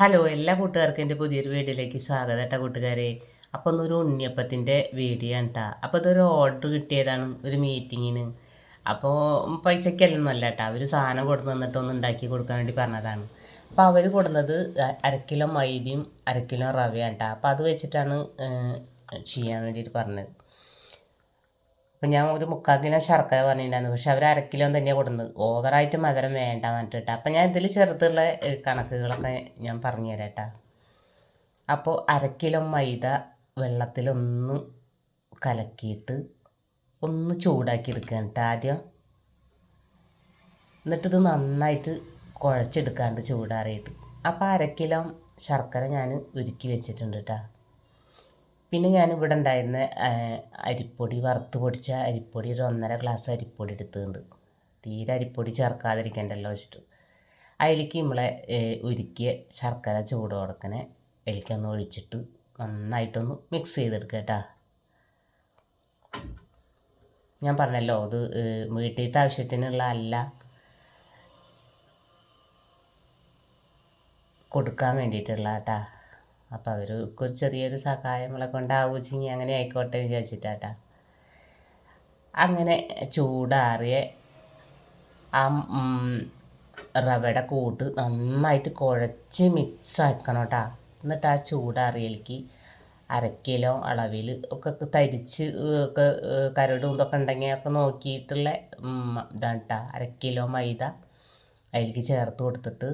Hello എല്ലാ കൂട്ടുകാർക്കും എന്റെ പുതിയൊരു വീഡിയോയിലേക്ക് സ്വാഗതം കേട്ടോ കൂട്ടുകാരെ. അപ്പോൾ ഒന്നൊരു ഉണ്ണിയപ്പത്തിന്റെ വീഡിയോ ആണ് കേട്ടോ അപ്പോൾ ഇതൊരു ഓർഡർ കിട്ടിയതാണ് ഒരു മീറ്റിങ്ങിന് അപ്പോൾ പൈസയ്ക്കല്ലൊന്നും അല്ല കേട്ടോ അവർ സാധനം കൊടുത്തു തന്നിട്ട് ഒന്ന് ഉണ്ടാക്കി കൊടുക്കാൻ വേണ്ടി പറഞ്ഞതാണ്. അപ്പോൾ അവർ കൊടുന്നത് അരക്കിലോ കിലോ മൈദയും അരക്കിലോ കിലോ റവയാണ് കേട്ടോ അപ്പോൾ അത് വെച്ചിട്ടാണ് ചെയ്യാൻ വേണ്ടിയിട്ട് പറഞ്ഞത്. അപ്പം ഞാൻ ഒരു മുക്കാൽ കിലോ ശർക്കര പറഞ്ഞിട്ടുണ്ടായിരുന്നു. പക്ഷെ അവർ അര കിലോ തന്നെയാണ് കൊടുക്കുന്നത് ഓവറായിട്ട് മധുരം വേണ്ട പറഞ്ഞിട്ട്. അപ്പം ഞാൻ ഇതിൽ ചെറുതുള്ള കണക്കുകളൊക്കെ ഞാൻ പറഞ്ഞു തരാം കേട്ടോ അപ്പോൾ അര കിലോ മൈദ വെള്ളത്തിലൊന്ന് കലക്കിയിട്ട് ഒന്ന് ചൂടാക്കി എടുക്കുകയാണ് കേട്ടോ ആദ്യം. എന്നിട്ടിത് നന്നായിട്ട് കുഴച്ചെടുക്കാണ്ട് ചൂടാറിയിട്ട്. അപ്പോൾ അര കിലോ ശർക്കര ഞാൻ ഉരുക്കി വെച്ചിട്ടുണ്ട് കേട്ടോ പിന്നെ ഞാൻ ഇവിടെ ഉണ്ടായിരുന്ന അരിപ്പൊടി വറുത്ത് പൊടിച്ച അരിപ്പൊടി ഒരു ഒന്നര ഗ്ലാസ് അരിപ്പൊടി എടുത്തുണ്ട് തീരെ അരിപ്പൊടി ചേർക്കാതിരിക്കണ്ടല്ലോ വെച്ചിട്ട്. അതിലേക്ക് നമ്മളെ ഉരുക്കിയ ശർക്കര ചൂട് കൊടുക്കണേ. അതിലേക്കൊന്ന് ഒഴിച്ചിട്ട് നന്നായിട്ടൊന്ന് മിക്സ് ചെയ്തെടുക്കുക കേട്ടോ. ഞാൻ പറഞ്ഞല്ലോ അത് വീട്ടിലത്തെ ആവശ്യത്തിനുള്ള അല്ല. കൊടുക്കാൻ വേണ്ടിയിട്ടുള്ള അപ്പോൾ അവർക്ക് ഒരു ചെറിയൊരു സഹായം നമ്മളെ കൊണ്ടാവുച്ചെങ്കിൽ അങ്ങനെ ആയിക്കോട്ടെ വിചാരിച്ചിട്ടാട്ടാ. അങ്ങനെ ചൂടാറിയ ആ റവയുടെ കൂട്ട് നന്നായിട്ട് കുഴച്ച് മിക്സ് ആക്കണം കേട്ടോ എന്നിട്ട് ആ ചൂടാറിയലേക്ക് അരക്കിലോ കിലോ അളവിൽ ഒക്കെ തരിച്ച് ഒക്കെ കരടും ഇതൊക്കെ ഉണ്ടെങ്കിൽ ഒക്കെ നോക്കിയിട്ടുള്ള ഇതാണ് കേട്ടോ അരക്കിലോ കിലോ മൈദ അതിലേക്ക് ചേർത്ത് കൊടുത്തിട്ട്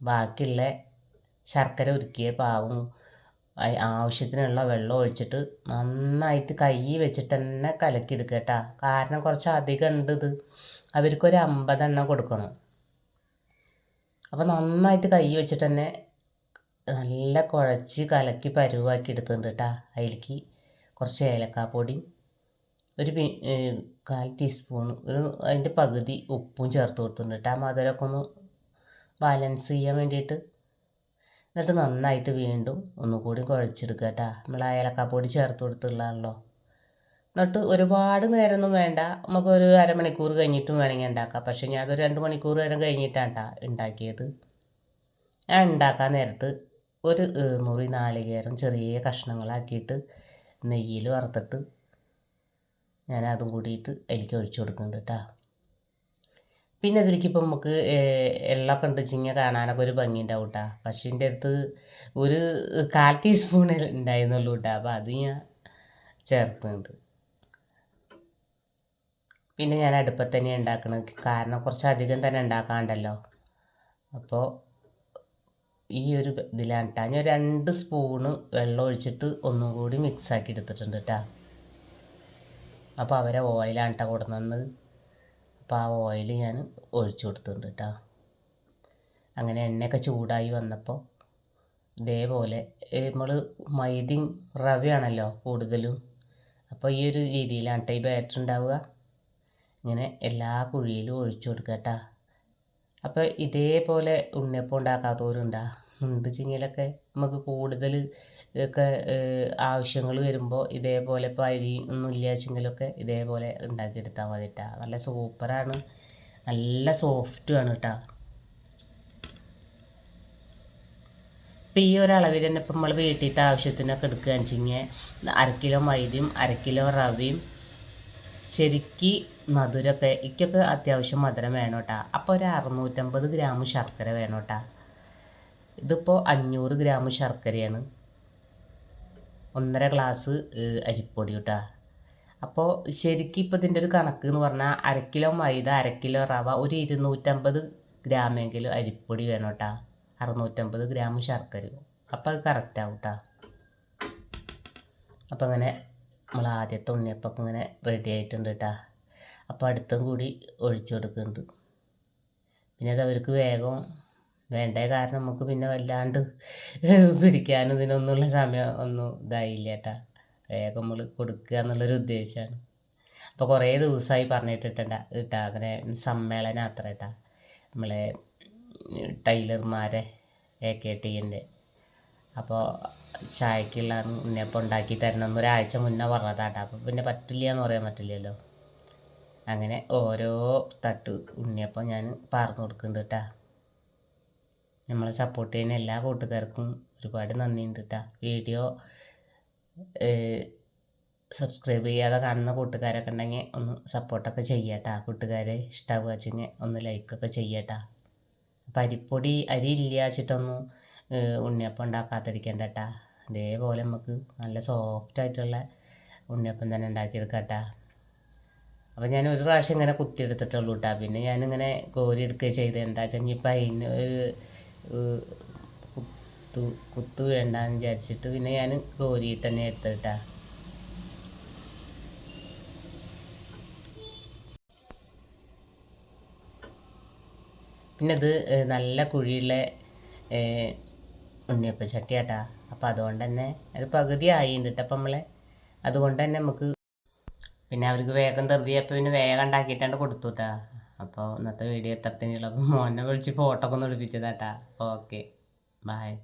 ബാക്കിയുള്ള ശർക്കര ഉരുക്കിയ പാവും ആവശ്യത്തിനുള്ള വെള്ളം ഒഴിച്ചിട്ട് നന്നായിട്ട് കൈ വെച്ചിട്ട് തന്നെ കലക്കിയെടുക്കുക കേട്ടോ കാരണം കുറച്ച് അധികം ഉണ്ട് ഇത്. അവർക്കൊരു അമ്പതെണ്ണം കൊടുക്കണം. അപ്പോൾ നന്നായിട്ട് കൈ വെച്ചിട്ട് തന്നെ നല്ല കുഴച്ച് കലക്കി പരുവാക്കി എടുത്തിട്ടുണ്ട് കേട്ടോ അതിലേക്ക് കുറച്ച് ഏലക്കാപ്പൊടിയും ഒരു കാൽ ടീസ്പൂൺ ഒരു അതിന്റെ പകുതി ഉപ്പും ചേർത്ത് കൊടുത്തിട്ടുണ്ട് കേട്ടോ മധുരമൊക്കെ ഒന്ന് ബാലൻസ് ചെയ്യാൻ വേണ്ടിയിട്ട് എന്നിട്ട് നന്നായിട്ട് വീണ്ടും ഒന്നുകൂടി കുഴച്ചെടുക്കുക കേട്ടോ. നമ്മൾ ആ ഏലക്കാപ്പൊടി ചേർത്ത് കൊടുത്തുള്ളതാണല്ലോ എന്നിട്ട് ഒരുപാട് നേരമൊന്നും വേണ്ട. നമുക്കൊരു അരമണിക്കൂർ കഴിഞ്ഞിട്ടും വേണമെങ്കിൽ ഉണ്ടാക്കാം. പക്ഷേ ഞാൻ അതൊരു രണ്ട് മണിക്കൂർ നേരം കഴിഞ്ഞിട്ടാണ് ട്ടാ ഉണ്ടാക്കിയത്. ഞാൻ ഉണ്ടാക്കാൻ നേരത്ത് ഒരു മുറി നാളികേരം ചെറിയ കഷ്ണങ്ങളാക്കിയിട്ട് നെയ്യിൽ വറുത്തിട്ട് ഞാൻ അതും കൂടിയിട്ട് അതിലേക്ക് ഒഴിച്ചു കൊടുക്കുന്നുണ്ട് കേട്ടോ. പിന്നെ ഇതിലേക്ക് ഇപ്പം നമുക്ക് എള്ളൊക്കെ ഉണ്ട് വെച്ചിങ്ങനെ കാണാനൊക്കെ ഒരു ഭംഗി ഉണ്ടാവും കേട്ടോ അടുത്ത് ഒരു കാൽ ടീസ്പൂൺ ഉണ്ടായിരുന്നുള്ളൂ കേട്ടോ അപ്പോൾ അത് ഞാൻ ചേർത്തുന്നുണ്ട്. പിന്നെ ഞാൻ അടുപ്പത്ത് തന്നെ ഉണ്ടാക്കുന്നത് കാരണം കുറച്ചധികം തന്നെ ഉണ്ടാക്കാണ്ടല്ലോ അപ്പോൾ ഈ ഒരു ഇതിലാണ് കേട്ടോ ഞാൻ രണ്ട് സ്പൂണ് വെള്ളം ഒഴിച്ചിട്ട് ഒന്നും കൂടി മിക്സ് ആക്കി എടുത്തിട്ടുണ്ട് കേട്ടോ അപ്പോൾ അവരെ ഓയിലാണ് കേട്ടോ കൊടുന്നത്. അപ്പോൾ ആ ഓയിൽ ഞാൻ ഒഴിച്ചു കൊടുത്തിട്ടുണ്ട് കേട്ടോ അങ്ങനെ എണ്ണയൊക്കെ ചൂടായി വന്നപ്പോൾ ഇതേപോലെ നമ്മൾ മൈദയും റവയാണല്ലോ കൂടുതലും. അപ്പോൾ ഈ ഒരു രീതിയിലാണ് കേട്ടോ ഈ ബാറ്റർ ഉണ്ടാവുക. ഇങ്ങനെ എല്ലാ കുഴിയിലും ഒഴിച്ചു കൊടുക്കുക അപ്പോൾ ഇതേപോലെ ഉണ്ണിയപ്പം ഉണ്ടാക്കാത്തവരുണ്ടാ? ഉണ്ട് ചിങ്ങലൊക്കെ നമുക്ക് കൂടുതൽ ഒക്കെ ആവശ്യങ്ങൾ വരുമ്പോൾ ഇതേപോലെ ഇപ്പോൾ അരി ഒന്നും ഇല്ല വെച്ചെങ്കിലൊക്കെ ഇതേപോലെ ഉണ്ടാക്കിയെടുത്താൽ മതി കേട്ടോ നല്ല സൂപ്പറാണ്. നല്ല സോഫ്റ്റുമാണ് കേട്ടോ ഇപ്പം ഈ ഒരളവിൽ തന്നെ ഇപ്പം നമ്മൾ വീട്ടിലത്തെ ആവശ്യത്തിനൊക്കെ എടുക്കുകയെന്ന് വെച്ചിങ്ങനെ അര കിലോ മൈദയും അര കിലോ റവയും ശരിക്ക് മധുരമൊക്കെ ഇക്കൊക്കെ അത്യാവശ്യം മധുരം വേണം കേട്ടോ അപ്പോൾ ഒരു അറുന്നൂറ്റമ്പത് ഗ്രാം ശർക്കര വേണം കേട്ടോ ഇതിപ്പോൾ അഞ്ഞൂറ് ഗ്രാം ശർക്കരയാണ്. ഒന്നര ഗ്ലാസ് അരിപ്പൊടി കേട്ടോ അപ്പോൾ ശരിക്കും ഇപ്പോൾ ഇതിന്റെ ഒരു കണക്ക് എന്ന് പറഞ്ഞാൽ അരക്കിലോ കിലോ മൈദ അരക്കിലോ കിലോ റവ ഒരു ഇരുന്നൂറ്റമ്പത് ഗ്രാമെങ്കിലും അരിപ്പൊടി വേണം കേട്ടോ അറുന്നൂറ്റമ്പത് ഗ്രാം ശർക്കര. അപ്പോൾ അത് കറക്റ്റാവും കേട്ടോ അപ്പോൾ അങ്ങനെ നമ്മൾ ആദ്യത്തെ ഉണ്ണിയപ്പൊക്കെ ഇങ്ങനെ റെഡി ആയിട്ടുണ്ട് കേട്ടോ അപ്പോൾ അടുത്തും കൂടി ഒഴിച്ചു കൊടുക്കുന്നുണ്ട്. പിന്നെ അത് അവർക്ക് വേഗം വേണ്ട കാരണം നമുക്ക് പിന്നെ വല്ലാണ്ട് പിടിക്കാനും ഇതിനൊന്നുള്ള സമയം ഒന്നും ഇതായില്ല ഏട്ടാ. വേഗം നമ്മൾ കൊടുക്കുക എന്നുള്ളൊരു ഉദ്ദേശമാണ്. അപ്പോൾ കുറേ ദിവസമായി പറഞ്ഞിട്ടിട്ടണ്ട കേട്ടാ അങ്ങനെ സമ്മേളനം അത്ര കേട്ടാ നമ്മളെ ടൈലർമാരെ എ കെ ടീന്റെ അപ്പോൾ ചായക്കുള്ള ഉണ്ണിയപ്പം ഉണ്ടാക്കി തരണം ഒരാഴ്ച മുന്നേ പറഞ്ഞതാട്ടാ. അപ്പോൾ പിന്നെ പറ്റില്ല എന്ന് പറയാൻ പറ്റില്ലല്ലോ. അങ്ങനെ ഓരോ തട്ട് ഉണ്ണിയപ്പം ഞാൻ പറഞ്ഞു കൊടുക്കുന്നുണ്ട് കേട്ടാ. നമ്മളെ സപ്പോർട്ട് ചെയ്യുന്ന എല്ലാ കൂട്ടുകാർക്കും ഒരുപാട് നന്ദിയുണ്ട് കേട്ടോ വീഡിയോ സബ്സ്ക്രൈബ് ചെയ്യാതെ കാണുന്ന കൂട്ടുകാരൊക്കെ ഉണ്ടെങ്കിൽ ഒന്ന് സപ്പോർട്ടൊക്കെ ചെയ്യട്ടാ കൂട്ടുകാരെ ഇഷ്ടമാവുക വെച്ചെങ്കിൽ ഒന്ന് ലൈക്കൊക്കെ ചെയ്യട്ടാ അപ്പം അരിപ്പൊടി അരി ഇല്ല വെച്ചിട്ടൊന്നും ഉണ്ണിയപ്പം ഉണ്ടാക്കാത്തിരിക്കേണ്ട കേട്ടാ അതേപോലെ നമുക്ക് നല്ല സോഫ്റ്റ് ആയിട്ടുള്ള ഉണ്ണിയപ്പം തന്നെ ഉണ്ടാക്കിയെടുക്കട്ടാ അപ്പം ഞാൻ ഒരു പ്രാവശ്യം ഇങ്ങനെ കുത്തിയെടുത്തിട്ടുള്ളൂ കേട്ടാ പിന്നെ ഞാനിങ്ങനെ കോരി എടുക്കുകയും ചെയ്ത് എന്താ വെച്ചാൽ ഇപ്പം അതിന് ഒരു കുത്തു കുത്തു വേണ്ടെന്ന് വിചാരിച്ചിട്ട് പിന്നെ ഞാൻ കോരിയിട്ട് തന്നെ എടുത്തിട്ടാ പിന്നെ ഇത് നല്ല കുഴിയുള്ള ഉണ്ണിയപ്പ ചട്ടിയാട്ടാ അപ്പോൾ അതുകൊണ്ട് തന്നെ ഒരു പകുതി ആയിട്ടുണ്ട് കേട്ടോ അപ്പം നമ്മളെ. അതുകൊണ്ട് തന്നെ നമുക്ക് പിന്നെ അവർക്ക് വേഗം തെറുതിയപ്പോൾ പിന്നെ വേഗം ഉണ്ടാക്കിയിട്ടാണ് കൊടുത്തു കേട്ടാ അപ്പോൾ ഇന്നത്തെ വീഡിയോ എത്രത്തിനുള്ള മോനെ വിളിച്ച് ഫോട്ടോ ഒക്കെ ഒന്ന് എടുപ്പിച്ചതാട്ടാ. Okay bye